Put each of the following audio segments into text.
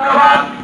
Trabajo.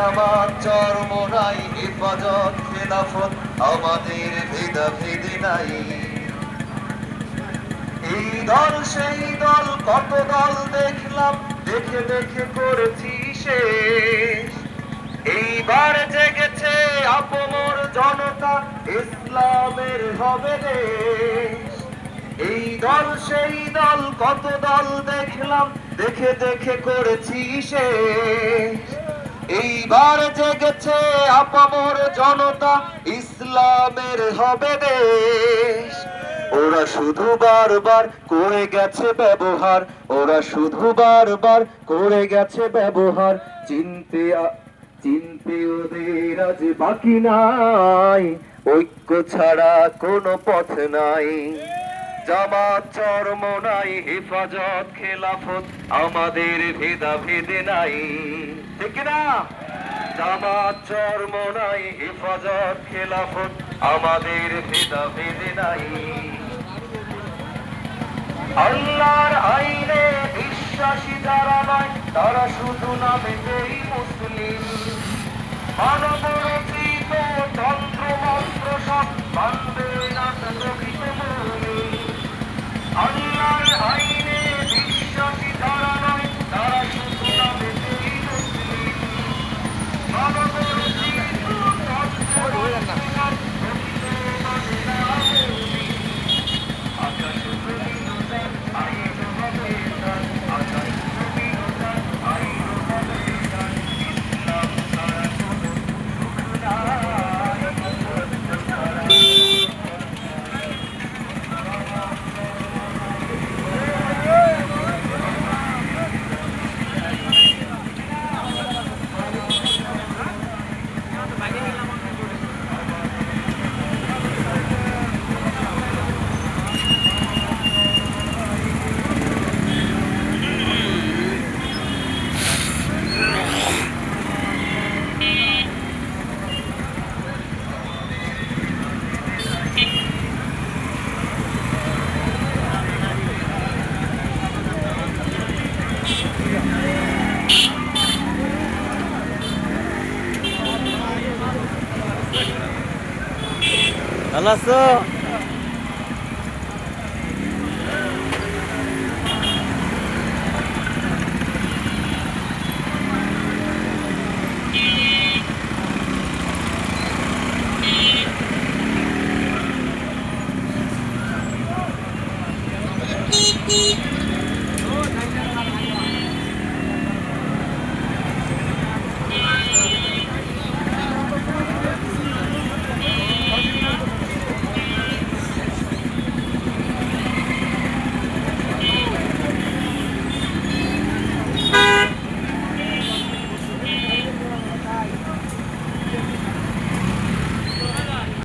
জামাত চর্ম নাই হেফাজত, খেলাফত আমাদের ভেদা ভেদে নাই। এই দল, সেই দল, কত দল দেখলাম, দেখে দেখে করেছি শেষ। এইবার জেগেছে আপমর জনতা, ইসলামের হবে দেশ। এই দল, সেই দল, কত দল দেখলাম, দেখে দেখে করেছি শেষ। এইবার জেগেছে আপামর জনতা, ইসলামের হবে দেশ। ওরা শুধু বারবার করে গেছে ব্যবহার, ওরা শুধু বারবার করে গেছে ব্যবহার। চিনতে চিনতে ওদের আজ বাকি নাই, ঐক্য ছাড়া কোনো পথ নাই। জামাত চর্ম নাই, হেফাজত, খেলাফত আমাদের ভেদা ভেদে নাই। ঠিক না জামাত চর্ম নাই, হেফাজত, খেলাফত আমাদের ভেদা ভেদে নাই। আল্লাহর আইনে বিশ্বাসী যারা নয়, তারা শুধু নামেতেই মুসলিম। মানব 날랐어.